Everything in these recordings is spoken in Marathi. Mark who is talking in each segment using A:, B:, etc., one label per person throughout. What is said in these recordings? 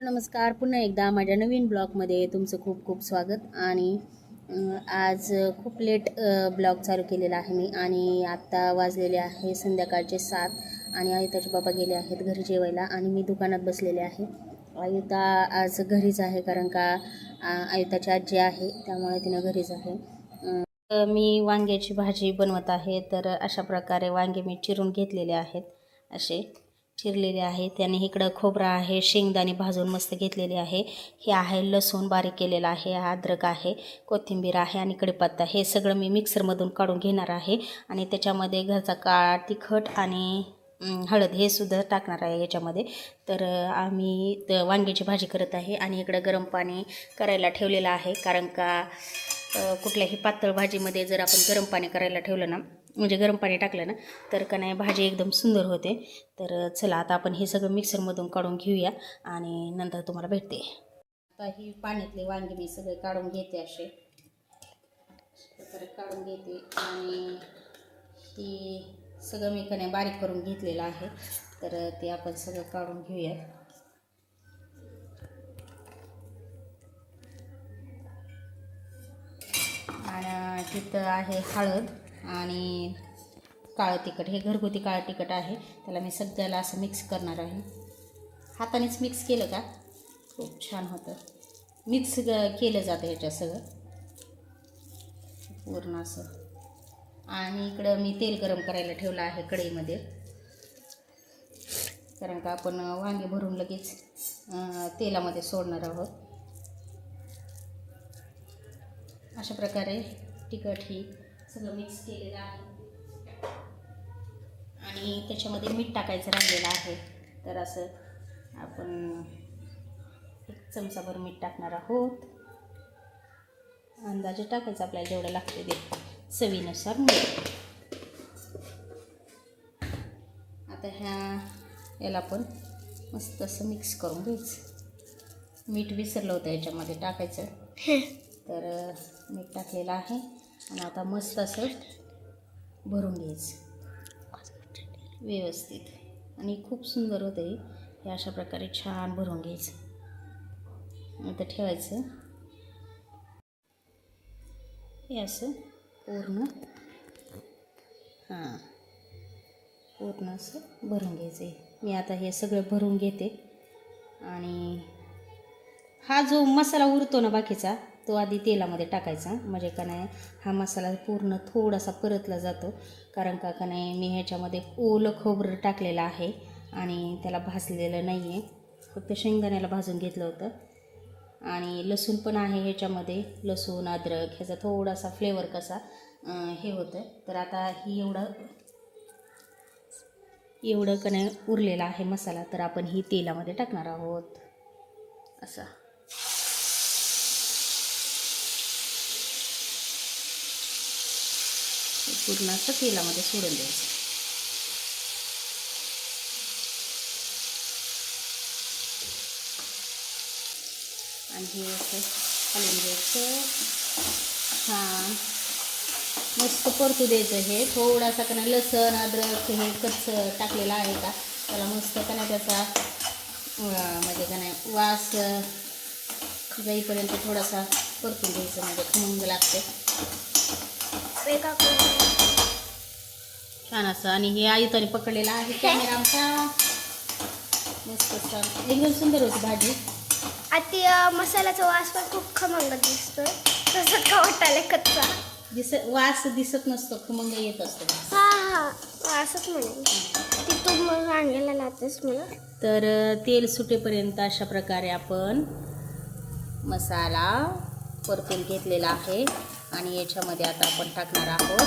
A: नमस्कार. पुन्हा एकदा माझ्या नवीन ब्लॉगमध्ये तुमचं खूप खूप स्वागत. आणि आज खूप लेट ब्लॉग चालू केलेला आहे मी. आणि आत्ता वाजलेले आहे संध्याकाळचे सात आणि आयुताचे बाबा गेले आहेत घरी जेवायला आणि मी दुकानात बसलेले आहे. आयुता आज घरीच आहे कारण का आयुताची आजी आहे त्यामुळे तिनं घरीच आहे. मी वांग्याची भाजी बनवत आहे. तर अशा प्रकारे वांगे मी चिरून घेतलेले आहेत असे. चिरलेले आहे. त्याने इकडं खोबरं आहे शेंगदाणे भाजून मस्त घेतलेले आहे. हे आहे लसूण बारीक केलेलं आहे अद्रक आहे कोथिंबीर आहे आणि कढीपत्ता हे सगळं मी मिक्सरमधून काढून घेणार आहे आणि त्याच्यामध्ये घरचा काळा तिखट आणि हळद हे सुद्धा टाकणार आहे याच्यामध्ये. तर आम्ही वांग्याची भाजी करत आहे आणि इकडं गरम पाणी करायला ठेवलेलं आहे. कारण का कुठल्याही पातळ भाजीमध्ये जर आपण गरम पाणी करायला ठेवलं ना म्हणजे गरम पाणी टाकलं ना तर का नाही भाजी एकदम सुंदर होते. तर चला आता आपण हे सगळं मिक्सरमधून काढून घेऊया आणि नंतर तुम्हाला भेटते. आता ही पाण्यातले वांगे मी सगळे काढून घेते असे तर काढून घेते आणि ही सगळं मी का नाही बारीक करून घेतलेलं आहे. तर ते आपण सगळं काढून घेऊया. आणि तिथं आहे हळद. आणि काळं तिखट हे घरगुती काळं तिखट आहे. त्याला मी सगळ्याला असं मिक्स करणार आहे. हातानेच मिक्स केलं का? खूप छान होतं. मिक्स केलं जातं ह्याच्यात सगळं. पूर्ण असं. आणि इकडं मी तेल गरम करायला ठेवलं आहे कढईमध्ये. कारण का आपण वांगे भरून लगेच तेलामध्ये सोडणार आहोत. अशा प्रकारे तिखट ही सगळं मिक्स केलेलं आहे. आणि त्याच्यामध्ये मीठ टाकायचं राहिलेलं आहे. तर असं आपण एक चमचाभर मीठ टाकणार आहोत. अंदाजे टाकायचं आपल्याला जेवढं लागते ते चवीनुसार मीठ. आता ह्या याला पण मस्त असं मिक्स करून घ्यायचं. मीठ विसरलं होतं याच्यामध्ये टाकायचं. तर मीठ टाकलेलं आहे. आणि आता मस्त असं भरून घ्यायचं. व्यवस्थित. आणि खूप सुंदर होतं आहे हे अशा प्रकारे छान भरून घ्यायचं. आता ठेवायचं. हे असं पूर्ण. हां. पूर्ण असं भरून घ्यायचं आहे मी आता हे सगळं भरून घेते. आणि हा जो मसाला उरतो ना बाकीचा तो आधी तेलामध्ये टाकायचा. म्हणजे का नाही हा मसाला पूर्ण थोडासा परतला जातो. कारण का का नाही मी ह्याच्यामध्ये ओलं खोबरं टाकलेलं आहे आणि त्याला भाजलेलं नाही आहे फक्त शेंगदाण्याला भाजून घेतलं होतं. आणि लसूण पण आहे ह्याच्यामध्ये. लसूण अद्रक ह्याचा थोडासा फ्लेवर कसा हे होतं. तर आता ही एवढं एवढं का नाही उरलेला आहे मसाला. तर आपण ही तेलामध्ये टाकणार आहोत. असा. पूर्ण असं तेलामध्ये सोडून द्यायचं. आणि हे असं हलवून द्यायचं छान. मस्त परतू द्यायचं हे. थोडासा का नाही लसण अद्रक हे कच्च टाकलेलं आहे का? त्याला मस्त का नाही त्याचा म्हणजे का नाही वास जाईपर्यंत थोडासा परतून द्यायचं म्हणजे खमंग लागते. छान असं. आणि हे आयुताने पकडलेला आहे कॅमेरा आमचा मस्त छान एकदम सुंदर होती भाजी.
B: आती मसाल्याचा वास पण खूप खमंग दिसतोय. तसं का वाटायला कच्चा?
A: दिस वास दिसत नसतो खमंग येत असतो.
B: हा हा. असंच म्हणेल ती तू मग सांगायला लावतेस मला
A: तर तेल सुटेपर्यंत अशा प्रकारे आपण मसाला परतून घेतलेला आहे. आणि याच्यामध्ये आता आपण टाकणार आहोत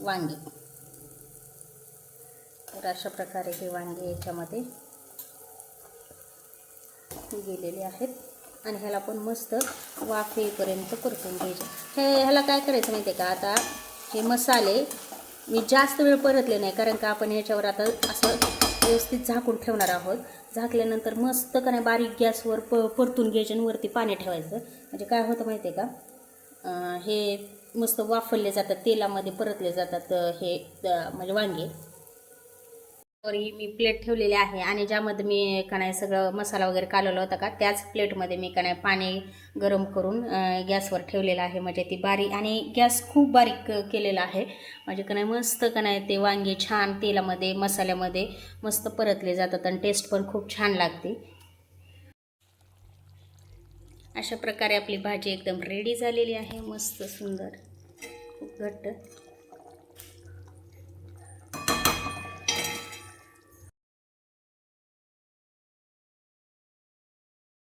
A: वांगी. तर अशा प्रकारे हे वांगे याच्यामध्ये गेलेले आहेत. आणि ह्याला पण मस्त वाफ येईपर्यंत परतून घ्यायचे. हे ह्याला काय करायचं माहिती आहे का? आता हे मसाले मी जास्त वेळ परतले नाही कारण का आपण याच्यावर आता असं व्यवस्थित झाकून ठेवणार आहोत. झाकल्यानंतर मस्त का नाही बारीक गॅसवर प परतून घ्यायचे आणि वरती पाणी ठेवायचं. म्हणजे काय होतं माहिती आहे का? हे मस्त वाफरले जातात तेलामध्ये परतले जातात हे म्हणजे वांगे. ही मी प्लेट ठेवलेली आहे आणि ज्यामध्ये मी का नाही सगळं मसाला वगैरे कालवला होता का त्याच प्लेटमध्ये मी का नाही पाणी गरम करून गॅसवर ठेवलेलं आहे. म्हणजे ती बारीक आणि गॅस खूप बारीक केलेला आहे. म्हणजे का नाही मस्त का नाही ते वांगे छान तेलामध्ये मसाल्यामध्ये मस्त परतले जातात आणि टेस्ट पण खूप छान लागते. अशा प्रकारे आपली भाजी एकदम रेडी झालेली आहे. मस्त सुंदर. खूप घट्ट.